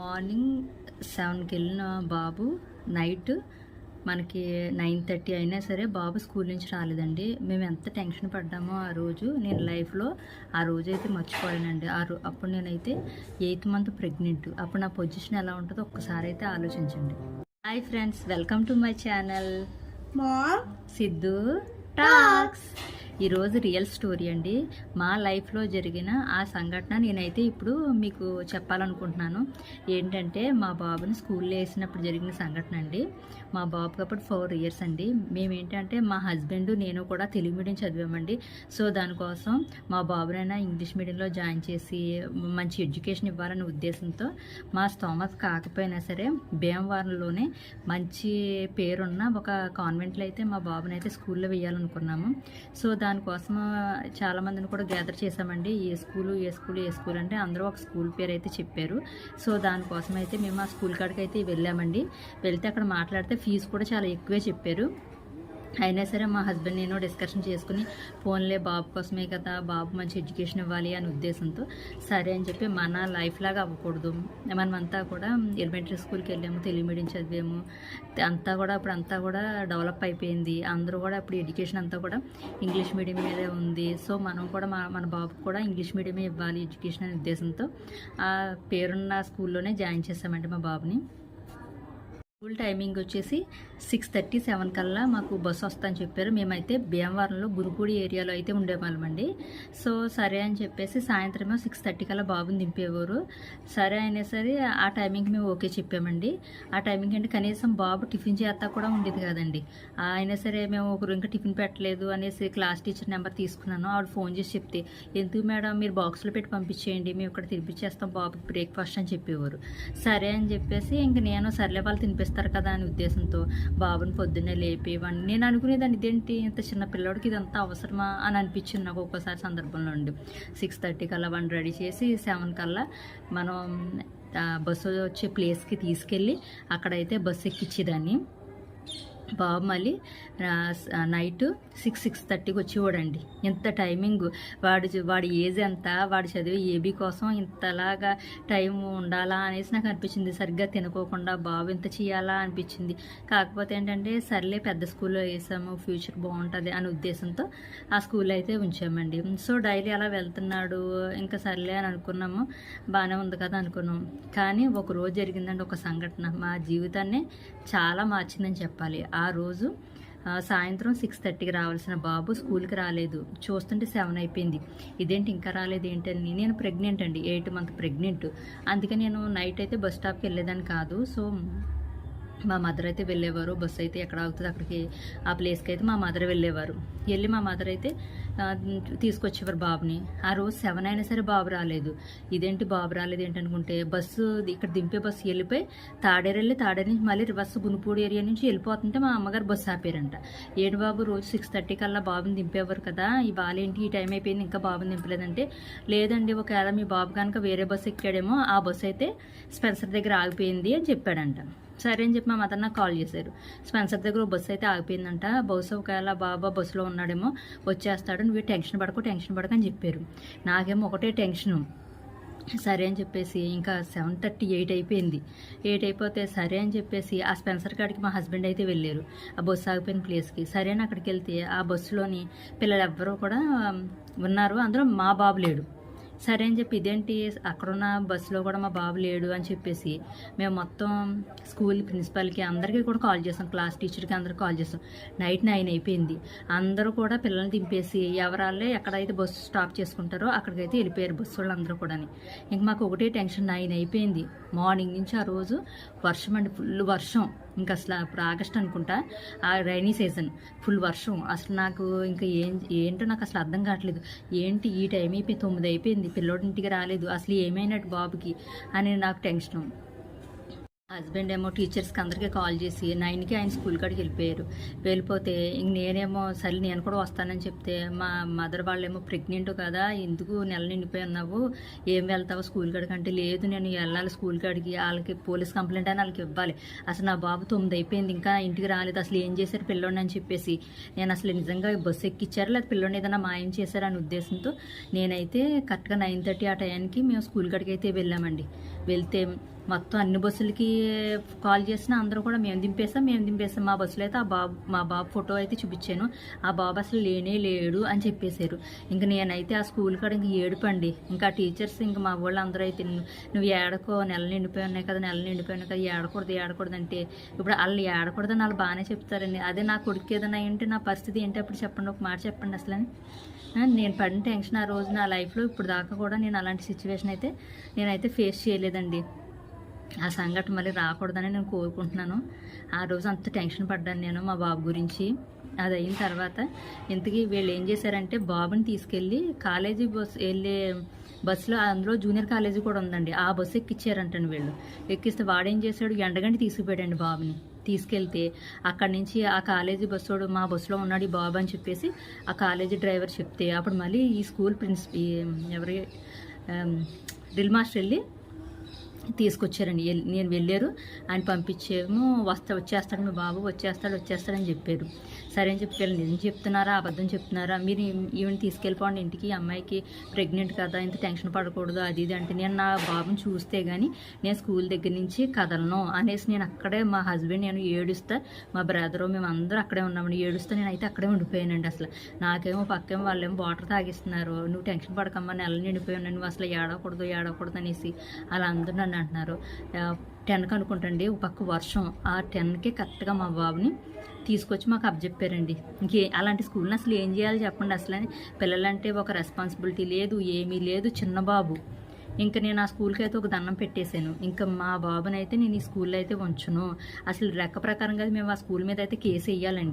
Morning సెవెన్కి వెళ్ళిన బాబు నైట్ మనకి నైన్ థర్టీ అయినా సరే బాబు స్కూల్ నుంచి రాలేదండి. మేము ఎంత టెన్షన్ పడ్డామో ఆ రోజు నేను లైఫ్లో ఆ రోజు అయితే మర్చిపోలేనండి. ఆ రో అప్పుడు నేనైతే ఎయిత్ మంత్ ప్రెగ్నెంట్. అప్పుడు నా పొజిషన్ ఎలా ఉంటుందో ఒక్కసారి అయితే ఆలోచించండి. Hi friends welcome to my channel. Mom Siddhu talks. ఈరోజు రియల్ స్టోరీ అండి. మా లైఫ్లో జరిగిన ఆ సంఘటన నేనైతే ఇప్పుడు మీకు చెప్పాలనుకుంటున్నాను. ఏంటంటే మా బాబుని స్కూల్లో వేసినప్పుడు జరిగిన సంఘటన అండి. మా బాబుకి అప్పుడు ఫోర్ ఇయర్స్ అండి. మేమేంటంటే మా హస్బెండ్ నేను కూడా తెలుగు మీడియం చదివామండి. సో దానికోసం మా బాబునైనా ఇంగ్లీష్ మీడియంలో జాయిన్ చేసి మంచి ఎడ్యుకేషన్ ఇవ్వాలనే ఉద్దేశంతో మా స్తోమత కాకపోయినా సరే భీమవరంలోనే మంచి పేరున్న ఒక కాన్వెంట్లో అయితే మా బాబునైతే స్కూల్లో వేయాలనుకున్నాము. సో దాని దానికోసం చాలా మందిని కూడా గ్యాదర్ చేసామండి ఏ స్కూలు ఏ స్కూల్ ఏ స్కూల్ అంటే అందరూ ఒక స్కూల్ పేరు అయితే చెప్పారు. సో దానికోసం అయితే మేము ఆ స్కూల్ కాడికి అయితే వెళ్ళామండి. వెళ్తే అక్కడ మాట్లాడితే ఫీజు కూడా చాలా ఎక్కువే చెప్పారు. అయినా సరే మా హస్బెండ్ నేను డిస్కషన్ చేసుకుని ఫోన్లే బాబు కోసమే కదా బాబు మంచి ఎడ్యుకేషన్ ఇవ్వాలి అనే ఉద్దేశంతో సరే అని చెప్పి మన లైఫ్ లాగా అవ్వకూడదు. మనమంతా కూడా ఎలిమెంటరీ స్కూల్కి వెళ్ళాము తెలుగు మీడియం చదివాము. అంతా కూడా ఇప్పుడు అంతా కూడా డెవలప్ అయిపోయింది. అందరూ కూడా ఇప్పుడు ఎడ్యుకేషన్ అంతా కూడా ఇంగ్లీష్ మీడియం మీదే ఉంది. సో మనం కూడా మా మన బాబుకు కూడా ఇంగ్లీష్ మీడియమే ఇవ్వాలి ఎడ్యుకేషన్ అనే ఉద్దేశంతో ఆ పేరున్న స్కూల్లోనే జాయిన్ చేసామండి మా బాబుని. స్కూల్ టైమింగ్ వచ్చేసి సిక్స్ థర్టీ సెవెన్ కల్లా మాకు బస్సు వస్తుందని చెప్పారు. మేమైతే భీమవరంలో గురుగూడి ఏరియాలో అయితే ఉండేవాళ్ళమండి సో సరే అని చెప్పేసి సాయంత్రమే సిక్స్ థర్టీ కల్లా బాబుని దింపేవారు. సరే అయినా సరే ఆ టైమింగ్కి మేము ఓకే చెప్పామండి. ఆ టైమింగ్ అంటే కనీసం బాబు టిఫిన్ చేస్తా కూడా ఉండేది కదండి. అయినా సరే మేము ఒకరు ఇంకా టిఫిన్ పెట్టలేదు అనేసి క్లాస్ టీచర్ నెంబర్ తీసుకున్నాను. ఆవిడ ఫోన్ చేసి చెప్తే ఎందుకు మేడం మీరు బాక్స్లో పెట్టి పంపించేయండి మేము ఇక్కడ తినిపించేస్తాం బాబుకి బ్రేక్ఫాస్ట్ అని చెప్పేవారు. సరే అని చెప్పేసి ఇంక నేను సర్లే వాళ్ళు చేస్తారు కదా అనే ఉద్దేశంతో బాబుని పొద్దున్నే లేపేవాడిని నేను అనుకునేదాన్ని ఇదేంటి? ఇంత చిన్న పిల్లోడికి ఇదంతా అవసరమా? అని అనిపించింది నాకు ఒక్కోసారి సందర్భంలో ఉండి. సిక్స్ థర్టీ కల్లా వాడిని రెడీ చేసి సెవెన్ కల్లా మనం బస్సు వచ్చే ప్లేస్కి తీసుకెళ్ళి అక్కడైతే బస్సు ఎక్కించేదాన్ని బాబు మళ్ళీ నైట్ సిక్స్ సిక్స్ థర్టీకి వచ్చేవాడండి. ఇంత టైమింగ్? వాడు వాడి ఏజ్ ఎంత? వాడు చదివే ఏబీ కోసం ఇంతలాగా టైం ఉండాలా అనేసి నాకు అనిపించింది. సరిగ్గా తినుకోకుండా బాబు ఇంత చేయాలా అనిపించింది. కాకపోతే ఏంటంటే సర్లే పెద్ద స్కూల్లో వేసాము ఫ్యూచర్ బాగుంటుంది అనే ఉద్దేశంతో ఆ స్కూల్ అయితే ఉంచామండి. సో డైలీ అలా వెళ్తున్నాడు. ఇంకా సర్లే అని అనుకున్నాము. బాగానే ఉంది కదా అనుకున్నాం కానీ ఒక రోజు జరిగిందండి ఒక సంఘటన. మా జీవితాన్ని చాలా మార్చిందని చెప్పాలి. ఆ ఆ రోజు సాయంత్రం సిక్స్ థర్టీకి రావాల్సిన బాబు స్కూల్కి రాలేదు. చూస్తుంటే సెవెన్ అయిపోయింది. ఇదేంటి ఇంకా రాలేదు ఏంటని నేను ప్రెగ్నెంట్ అండి. ఎయిట్ మంత్ ప్రెగ్నెంట్ అందుకే నేను నైట్ అయితే బస్ స్టాప్కి వెళ్ళేదాన్ని కాదు. సో మా మదర్ అయితే వెళ్ళేవారు. బస్సు అయితే ఎక్కడ ఆగుతుంది అక్కడికి ఆ ప్లేస్కి అయితే మా మదర్ వెళ్ళేవారు. వెళ్ళి మా మదర్ అయితే తీసుకొచ్చేవారు బాబుని. ఆ రోజు సెవెన్ అయినా సరే బాబు రాలేదు. ఇదేంటి బాబు రాలేదు ఏంటనుకుంటే బస్సు ఇక్కడ దింపే బస్సు వెళ్ళిపోయి తాడేరు వెళ్ళి తాడేరు నుంచి మళ్ళీ బస్సు గునుపూడి ఏరియా నుంచి వెళ్ళిపోతుంటే మా అమ్మగారు బస్సు ఆపారంట. ఏడు బాబు రోజు సిక్స్ థర్టీ కల్లా బాబుని దింపేవారు కదా ఈ బాలేంటి ఈ టైం అయిపోయింది ఇంకా బాబుని దింపలేదంటే లేదండి ఒకవేళ మీ బాబు కనుక వేరే బస్సు ఎక్కాడేమో ఆ బస్సు అయితే స్పెన్సర్ దగ్గర ఆగిపోయింది అని చెప్పాడంట. సరే అని చెప్పి మా మదర్ నాకు కాల్ చేశారు. స్పెన్సర్ దగ్గర బస్సు అయితే ఆగిపోయిందంట. బహుశా ఒకవేళ బాబా బస్సులో ఉన్నాడేమో వచ్చేస్తాడు. నువ్వు టెన్షన్ పడకు టెన్షన్ పడకు అని చెప్పారు. నాకేమో ఒకటే టెన్షను. సరే అని చెప్పేసి ఇంకా సెవెన్ థర్టీ ఎయిట్ అయిపోయింది. ఎయిట్ అయిపోతే సరే అని చెప్పేసి ఆ స్పెన్సర్ కాడికి మా హస్బెండ్ అయితే వెళ్ళారు. ఆ బస్సు ఆగిపోయిన ప్లేస్కి. సరే అని అక్కడికి వెళ్తే ఆ బస్సులోని పిల్లలు ఎవ్వరూ కూడా ఉన్నారు. అందులో మా బాబు లేడు. సరే అని చెప్పి ఇదేంటి అక్కడున్న బస్సులో కూడా మా బాబు లేడు అని చెప్పేసి మేము మొత్తం స్కూల్ ప్రిన్సిపాల్కి అందరికీ కూడా కాల్ చేసాం క్లాస్ టీచర్కి అందరికీ కాల్ చేసాం. నైట్ నైన్ అయిపోయింది. అందరూ కూడా పిల్లల్ని దింపేసి ఎవరాళ్ళే ఎక్కడైతే బస్సు స్టాప్ చేసుకుంటారో అక్కడికైతే వెళ్ళిపోయారు బస్సు వాళ్ళు అందరూ కూడా ఇంక మాకు ఒకటే టెన్షన్ నైన్ అయిపోయింది. మార్నింగ్ నుంచి ఆ రోజు వర్షం అండి ఫుల్ వర్షం. ఇంకా అసలు ఇప్పుడు ఆగస్ట్ అనుకుంటా ఆ రైనీ సీజన్. ఫుల్ వర్షం. అసలు నాకు ఇంకా ఏం ఏంటో నాకు అసలు అర్థం కావట్లేదు. ఏంటి ఈ టైం అయిపోయి తొమ్మిది అయిపోయింది. పిల్లోడింటికి రాలేదు. అసలు ఏమైనట్టు బాబుకి? అని నాకు టెన్షన్. హస్బెండ్ ఏమో టీచర్స్కి అందరికీ కాల్ చేసి నైన్కి ఆయన స్కూల్ కాడికి వెళ్ళిపోయారు. వెళ్ళిపోతే ఇంక నేనేమో సరే నేను కూడా వస్తానని చెప్తే మా మదర్ వాళ్ళేమో ప్రెగ్నెంట్ కదా ఎందుకు నెల నిండిపోయి ఉన్నావు? ఏం వెళ్తావు స్కూల్ కాడికి? అంటే లేదు నేను వెళ్ళాలి స్కూల్ కాడికి వాళ్ళకి పోలీస్ కంప్లైంట్ అని వాళ్ళకి ఇవ్వాలి. అసలు నా బాబు తొమ్మిది అయిపోయింది ఇంకా ఇంటికి రాలేదు. అసలు ఏం చేశారు పిల్లోడిని? అని చెప్పేసి నేను అసలు నిజంగా బస్సు ఎక్కిచ్చారు? లేదా పిల్లోడిని ఏదైనా మాయం చేశారు? అనే ఉద్దేశంతో నేనైతే కరెక్ట్గా నైన్ థర్టీ ఆ టైంకి మేము స్కూల్ కాడికి అయితే వెళ్ళామండి. వెళ్తే మొత్తం అన్ని బస్సులకి కాల్ చేసినా అందరూ కూడా మేము దింపేసాం మేము దింపేస్తాం మా బస్సులో అయితే ఆ బాబు మా బాబు ఫోటో అయితే చూపించాను. ఆ బాబు అసలు లేనే లేడు అని చెప్పేశారు. ఇంక నేనైతే ఆ స్కూల్ కాడ ఇంక ఏడుపండి. ఇంకా టీచర్స్ ఇంకా మా వాళ్ళు అందరూ అయితే "నువ్వు- ఏడకో నెల నిండిపోయి ఉన్నాయి కదా నెల నిండిపోయి ఉన్నాయి కదా ఏడకూడదు ఏడకూడదు అంటే ఇప్పుడు వాళ్ళు ఏడకూడదని వాళ్ళు బాగానే చెప్తారండి. అదే నా కొడుకు ఏదైనా ఏంటి నా పరిస్థితి ఏంటి అప్పుడు చెప్పండి ఒక మాట చెప్పండి అసలు అని. నేను పడిన టెన్షన్ ఆ రోజు నా లైఫ్లో ఇప్పుడు దాకా కూడా నేను అలాంటి సిచ్యువేషన్ అయితే నేనైతే ఫేస్ చేయలేదండి. ఆ సంఘటన మళ్ళీ రాకూడదని నేను కోరుకుంటున్నాను. ఆ రోజు అంత టెన్షన్ పడ్డాను నేను మా బాబు గురించి. అది అయిన తర్వాత ఇంతకీ వీళ్ళు ఏం చేశారంటే బాబుని తీసుకెళ్ళి కాలేజీ బస్ వెళ్ళే బస్సులో అందులో జూనియర్ కాలేజీ కూడా ఉందండి. ఆ బస్సు ఎక్కిచ్చారంటండి వీళ్ళు. ఎక్కిస్తే వాడేం చేశాడు? ఎండగంటి తీసుకుపోయాడండి బాబుని. తీసుకెళ్తే అక్కడి నుంచి ఆ కాలేజీ బస్సోడు మా బస్సులో ఉన్నాడు ఈ బాబు అని చెప్పేసి ఆ కాలేజీ డ్రైవర్ చెప్తే అప్పుడు మళ్ళీ ఈ స్కూల్ ప్రిన్సిపల్ ఎవరి డ్రిల్ మాస్టర్ వెళ్ళి తీసుకొచ్చారండి. నేను వెళ్ళారు. ఆయన పంపించేమో వస్తా వచ్చేస్తాడు మీ బాబు వచ్చేస్తాడు వచ్చేస్తాడని చెప్పారు. సరే అని చెప్పి నిజం చెప్తున్నారా అబద్ధం చెప్తున్నారా? మీరు ఈవెన్ తీసుకెళ్ళిపోండి ఇంటికి. అమ్మాయికి ప్రెగ్నెంట్ కదా ఇంత టెన్షన్ పడకూడదు అది ఇది అంటే నేను నా బాబుని చూస్తే కానీ నేను స్కూల్ దగ్గర నుంచి కదలను అనేసి నేను అక్కడే మా హస్బెండ్ నేను ఏడుస్తా మా బ్రదరు మేము అందరూ అక్కడే ఉన్నామండి. ఏడుస్తా నేనైతే అక్కడే ఉండిపోయానండి అసలు. నాకేమో పక్కేమో వాళ్ళేమో వాటర్ తాగిస్తున్నారు. నువ్వు టెన్షన్ పడకమ్మా నెల నిండిపోయాను నువ్వు అసలు ఏడవకూడదు ఏడవకూడదు అనేసి అలా అందరూ నన్ను అంటున్నారు. టెన్కి అనుకుంటండి ఒక పక్క వర్షం. ఆ టెన్కి కరెక్ట్గా మా బాబుని తీసుకొచ్చి మాకు అప్పచెప్పారండి ఇంకే అలాంటి స్కూల్ని అసలు ఏం చేయాలి చెప్పండి అసలు పిల్లలంటే ఒక రెస్పాన్సిబిలిటీ లేదు ఏమీ లేదు చిన్న బాబు. ఇంకా నేను ఆ స్కూల్కి అయితే ఒక దండం పెట్టేశాను. ఇంకా మా బాబునైతే నేను ఈ స్కూల్లో అయితే ఉంచును. అసలు రెక్క ప్రకారంగా మేము ఆ స్కూల్ మీద అయితే కేసు వేయాలండి.